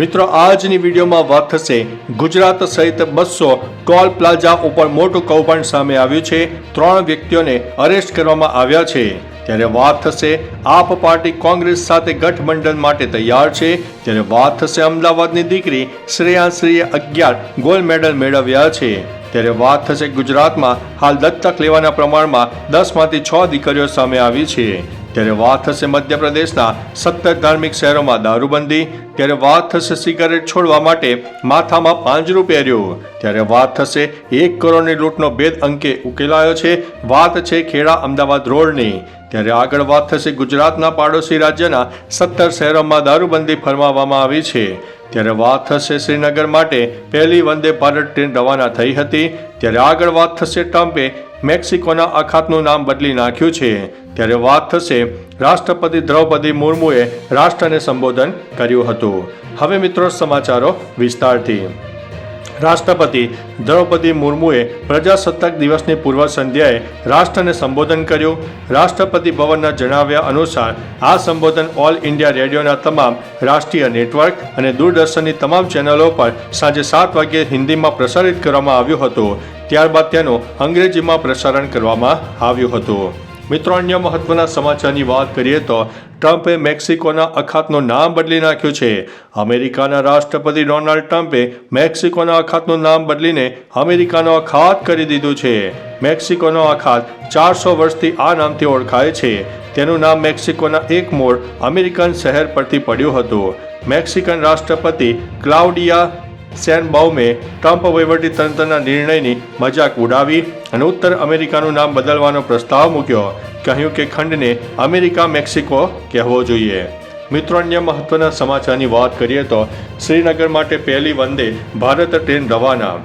મિત્રો, આજની વિડીયોમાં વાત થશે ગુજરાત સહિત બસો ટોલ પ્લાઝા ઉપર મોટું કૌભાંડ સામે આવ્યું છે. ત્રણ વ્યક્તિઓને અરેસ્ટ કરવામાં આવ્યા છે. ત્યારે વાત થશે આપ પાર્ટી કોંગ્રેસ સાથે ગઠબંધન માટે તૈયાર છે. ત્યારે વાત થશે અમદાવાદની દીકરી શ્રેયાશ્રીએ અગિયાર ગોલ્ડ મેડલ મેળવ્યા છે. ત્યારે વાત થશે ગુજરાતમાં હાલ દત્તક લેવાના પ્રમાણમાં દસમાંથી છ દીકરીઓ સામે આવી છે. ત્યારે વાત થશે મધ્યપ્રદેશના સત્તર ધાર્મિક શહેરોમાં દારૂબંધી, ત્યારે વાત થશે સિગારેટ છોડવા માટે માથામાં પાંજરું પહેર્યું. ત્યારે વાત થશે એક કરોડની લૂંટનો ભેદ અંકે ઉકેલાયો છે. વાત છે ખેડા અમદાવાદ રોડની. ત્યારે આગળ વાત થશે ગુજરાતના પાડોશી રાજ્યના સત્તર શહેરોમાં દારૂબંધી ફરમાવવામાં આવી છે. ત્યારે વાત થશે શ્રીનગર માટે પહેલી વંદે ભારત ટ્રેન રવાના થઈ હતી. ત્યારે આગળ વાત થશે ટ્રમ્પે મેક્સિકોના અખાતનું નામ બદલી નાખ્યું છે. ત્યારે વાત થશે રાષ્ટ્રપતિ દ્રૌપદી મુર્મુએ રાષ્ટ્રને સંબોધન કર્યું હતું. હવે મિત્રો સમાચારો વિસ્તારથી. રાષ્ટ્રપતિ દ્રૌપદી મુર્મુએ પ્રજાસત્તાક દિવસની પૂર્વ સંધ્યાએ રાષ્ટ્રને સંબોધન કર્યું. રાષ્ટ્રપતિ ભવનના જણાવ્યા અનુસાર, આ સંબોધન ઓલ ઇન્ડિયા રેડિયોના તમામ રાષ્ટ્રીય નેટવર્ક અને દૂરદર્શનની તમામ ચેનલો પર સાંજે સાત વાગ્યે હિન્દીમાં પ્રસારિત કરવામાં આવ્યું હતું. ત્યારબાદ તેનું અંગ્રેજીમાં પ્રસારણ કરવામાં આવ્યું હતું. મિત્રો, અન્ય મહત્વના સમાચારની વાત કરીએ તો ટ્રમ્પે મેક્સિકોના અખાતનું નામ બદલી નાખ્યું છે. અમેરિકાના રાષ્ટ્રપતિ ડોનાલ્ડ ટ્રમ્પે મેક્સિકોના અખાતનું નામ બદલીને અમેરિકાનો અખાત કરી દીધું છે. મેક્સિકોનો અખાત ચારસો વર્ષથી આ નામથી ઓળખાય છે. તેનું નામ મેક્સિકોના એક મૂળ અમેરિકન શહેર પરથી પડ્યું હતું. મેક્સિકન રાષ્ટ્રપતિ ક્લાઉડિયા સેનબાઉમે ટ્રમ્પ વહીવટીતંત્રના નિર્ણયની મજાક ઉડાવી અને ઉત્તર અમેરિકાનું નામ બદલવાનો પ્રસ્તાવ મૂક્યો, કહ્યું કે ખંડને અમેરિકા મેક્સિકો કહેવો જોઈએ. મિત્રો, અન્ય મહત્વના સમાચારની વાત કરીએ તો શ્રીનગર માટે પહેલી વંદે ભારત ટ્રેન રવાના.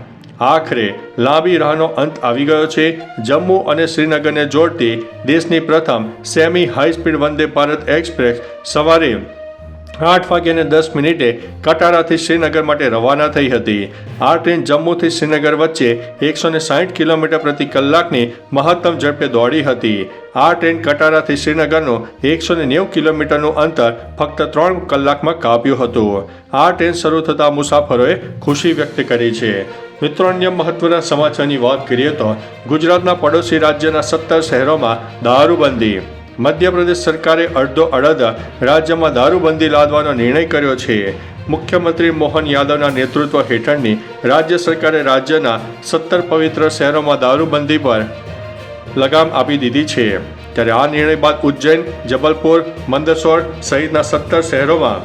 આખરે લાંબી રાહનો અંત આવી ગયો છે. જમ્મુ અને શ્રીનગરને જોડતી દેશની પ્રથમ semi high speed Vande Bharat express સવારે આઠ વાગ્યાને દસ મિનિટે કટારાથી શ્રીનગર માટે રવાના થઈ હતી. આ ટ્રેન જમ્મુથી શ્રીનગર વચ્ચે એકસો ને સાહીઠ કિલોમીટર પ્રતિ કલાકની મહત્તમ ઝડપે દોડી હતી. આ ટ્રેન કટારાથી શ્રીનગરનું એકસો ને નેવું કિલોમીટરનું અંતર ફક્ત ત્રણ કલાકમાં કાપ્યું હતું. આ ટ્રેન શરૂ થતાં મુસાફરોએ ખુશી વ્યક્ત કરી છે. મિત્રો, અન્ય મહત્વના સમાચારની વાત કરીએ તો ગુજરાતના પડોશી રાજ્યના સત્તર શહેરોમાં દારૂબંધી મધ્યપ્રદેશ સરકારે અડધો અડધ રાજ્યમાં દારૂબંધી લાદવાનો નિર્ણય કર્યો છે. મુખ્યમંત્રી મોહન યાદવના નેતૃત્વ હેઠળની રાજ્ય સરકારે રાજ્યના સત્તર પવિત્ર શહેરોમાં દારૂબંધી પર લગામ આપી દીધી છે. ત્યારે આ નિર્ણય બાદ ઉજ્જૈન, જબલપુર, મંદસોર સહિતના સત્તર શહેરોમાં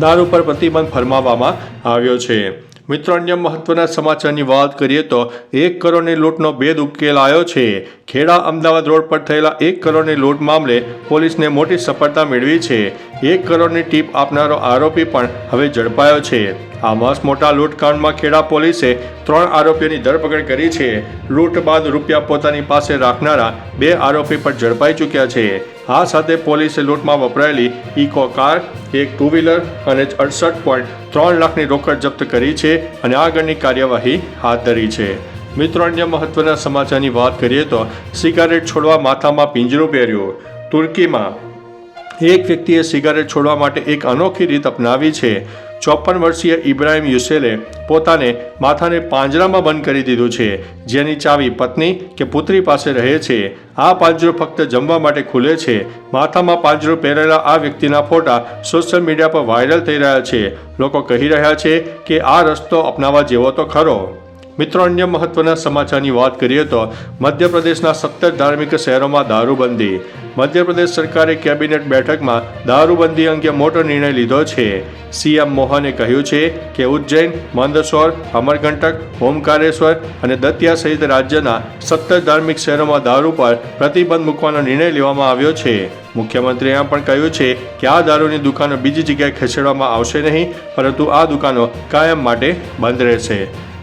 દારૂ પર પ્રતિબંધ ફરમાવવામાં આવ્યો છે. મિત્રો, અન્ય મહત્વના સમાચારની વાત કરીએ તો એક કરોડની લૂંટનો ભેદ ઉકેલાયો છે. ખેડા અમદાવાદ રોડ પર થયેલા એક કરોડની લૂંટ મામલે પોલીસને મોટી સફળતા મેળવી છે. એક કરોડની ટીપ આપનારો આરોપી પણ હવે ઝડપાયો છે. આ મસ્ત મોટા લૂંટકાંડમાં ખેડા પોલીસે ત્રણ આરોપીઓની ધરપકડ કરી છે. લૂંટ બાદ રૂપિયા પોતાની પાસે રાખનારા બે આરોપી પણ ઝડપાઈ ચૂક્યા છે. આ સાથે પોલીસે લૂંટમાં વપરાયેલી ઇકો કાર, એક ટુ વ્હીલર અને અડસઠ પોઈન્ટ ત્રણ લાખની રોકડ જપ્ત કરી છે અને આગળની કાર્યવાહી હાથ ધરી છે. મિત્રો, અન્ય મહત્વના સમાચારની વાત કરીએ તો સિગારેટ છોડવા માથામાં પિંજરું પહેર્યું. તુર્કીમાં એક વ્યક્તિએ સિગારેટ છોડવા માટે એક અનોખી રીત અપનાવી છે. ચોપન વર્ષીય ઇબ્રાહિમ યુસેલે પોતાને માથાને પાંજરામાં બંધ કરી દીધું છે. જેની ચાવી પત્ની કે પુત્રી પાસે રહે છે. આ પાંજરો ફક્ત જમવા માટે ખુલે છે. માથામાં પાંજરો પહેરેલા આ વ્યક્તિના ફોટા સોશિયલ મીડિયા પર વાયરલ થઈ રહ્યા છે. લોકો કહી રહ્યા છે કે આ રસ્તો અપનાવવા જેવો તો ખરો. મિત્રો, અન્ય મહત્વના સમાચારની વાત કરીએ તો મધ્યપ્રદેશના સત્તર ધાર્મિક શહેરોમાં દારૂબંધી. મધ્યપ્રદેશ સરકારે કેબિનેટ બેઠકમાં દારૂબંધી અંગે મોટો નિર્ણય લીધો છે. સીએમ મોહને કહ્યું છે કે ઉજ્જૈન, મંદસોર, અમરકંટક, ઓમકારેશ્વર અને દતિયા સહિત રાજ્યના સત્તર ધાર્મિક શહેરોમાં દારૂ પર પ્રતિબંધ મૂકવાનો નિર્ણય લેવામાં આવ્યો છે. મુખ્યમંત્રીએ એમ પણ કહ્યું છે કે આ દારૂની દુકાનો બીજી જગ્યાએ ખસેડવામાં આવશે નહીં, પરંતુ આ દુકાનો કાયમ માટે બંધ રહેશે.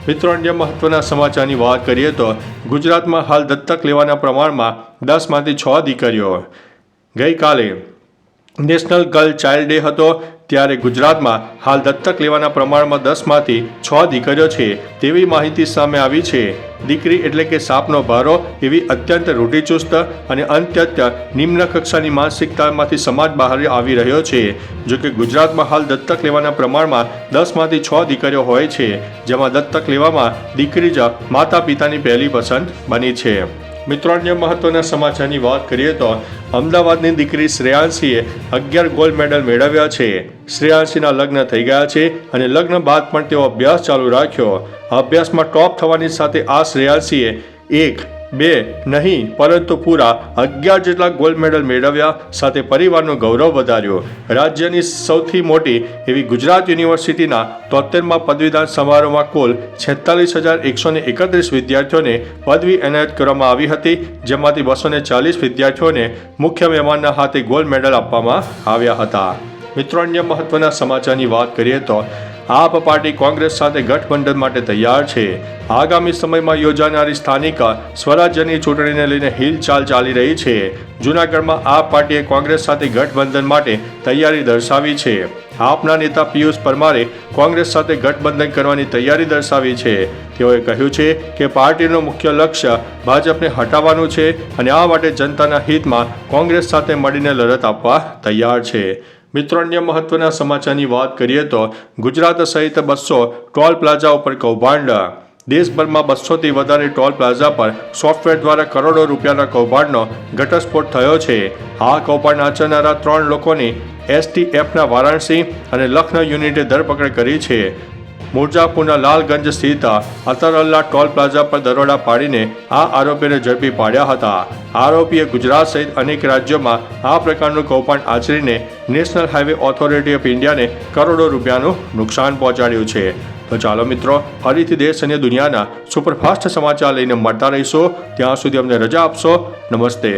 મિત્રો, અન્ય મહત્વના સમાચારની વાત કરીએ તો ગુજરાતમાં હાલ દત્તક લેવાના પ્રમાણમાં દસમાંથી છ દીકરીઓ. ગઈકાલે નેશનલ ગર્લ ચાઇલ્ડ ડે હતો, ત્યારે ગુજરાતમાં હાલ દત્તક લેવાના પ્રમાણમાં દસમાંથી છ દીકરીઓ છે તેવી માહિતી સામે આવી છે. દીકરી એટલે કે સાપનો ભારો એવી અત્યંત રૂઢિચુસ્ત અને અત્યંત નિમ્ન કક્ષાની માનસિકતામાંથી સમાજ બહાર આવી રહ્યો છે. જો કે ગુજરાતમાં હાલ દત્તક લેવાના પ્રમાણમાં દસમાંથી છ દીકરીઓ હોય છે, જેમાં દત્તક લેવામાં દીકરી જ માતા પિતાની પહેલી પસંદ બની છે. મિત્રો, અન્ય મહત્વના સમાચારની વાત કરીએ તો અમદાવાદની દીકરી શ્રેયાંશીએ અગિયાર ગોલ્ડ મેડલ મેળવ્યા છે. શ્રેયાંશીના લગ્ન થઈ ગયા છે અને લગ્ન બાદ પણ તેઓ અભ્યાસ ચાલુ રાખ્યો. અભ્યાસમાં ટોપ થવાની સાથે આ શ્રેયાંશીએ એક બે નહીં, પરંતુ પૂરા અગિયાર જેટલા ગોલ્ડ મેડલ મેળવ્યા, સાથે પરિવારનું ગૌરવ વધાર્યો. રાજ્યની સૌથી મોટી એવી ગુજરાત યુનિવર્સિટીના તોતેરમાં પદવીદાન સમારોહમાં કુલ છેતાલીસ હજાર એકસો ને એકત્રીસ વિદ્યાર્થીઓને પદવી એનાયત કરવામાં આવી હતી, જેમાંથી બસો ને ચાલીસ વિદ્યાર્થીઓને મુખ્ય મહેમાનના હાથે ગોલ્ડ મેડલ આપવામાં આવ્યા હતા. મિત્રો, અન્ય મહત્વના સમાચારની વાત કરીએ તો આપ પાર્ટી કોંગ્રેસ સાથે ગઠબંધન માટે તૈયાર છે. આગામી સમયમાં યોજાનારી સ્થાનિક સ્વરાજ્યની ચૂંટણીને લઈને હિલચાલ ચાલી રહી છે. જૂનાગઢમાં આપ પાર્ટીએ કોંગ્રેસ સાથે ગઠબંધન માટે તૈયારી દર્શાવી છે. આપના નેતા પિયુષ પરમારે કોંગ્રેસ સાથે ગઠબંધન કરવાની તૈયારી દર્શાવી છે. તેઓએ કહ્યું છે કે પાર્ટીનું મુખ્ય લક્ષ્ય ભાજપને હટાવવાનું છે અને આ માટે જનતાના હિતમાં કોંગ્રેસ સાથે મળીને લડત આપવા તૈયાર છે. મિત્રો, અન્ય મહત્વના સમાચારની વાત કરીએ તો ગુજરાત સહિત બસો ટોલ પ્લાઝા ઉપર કૌભાંડ. દેશભરમાં બસોથી વધારે ટોલ પ્લાઝા પર સોફ્ટવેર દ્વારા કરોડો રૂપિયાના કૌભાંડનો ઘટસ્ફોટ થયો છે. આ કૌભાંડ આચરનારા ત્રણ લોકોની એસટીએફના વારાણસી અને લખનૌ યુનિટે ધરપકડ કરી છે. મિર્જાપુરના લાલગંજ સ્થિત અતરલ્લા ટોલ પ્લાઝા પર દરોડા પાડીને આ આરોપીને ઝડપી પાડ્યા હતા. આરોપીએ ગુજરાત સહિત અનેક રાજ્યોમાં આ પ્રકારનું કૌભાંડ આચરીને નેશનલ હાઈવે ઓથોરિટી ઓફ ઇન્ડિયાને કરોડો રૂપિયાનું નુકસાન પહોંચાડ્યું છે. તો ચાલો મિત્રો, ફરીથી દેશ અને દુનિયાના સુપરફાસ્ટ સમાચાર લઈને મળતા રહીશો. ત્યાં સુધી અમને રજા આપશો. નમસ્તે.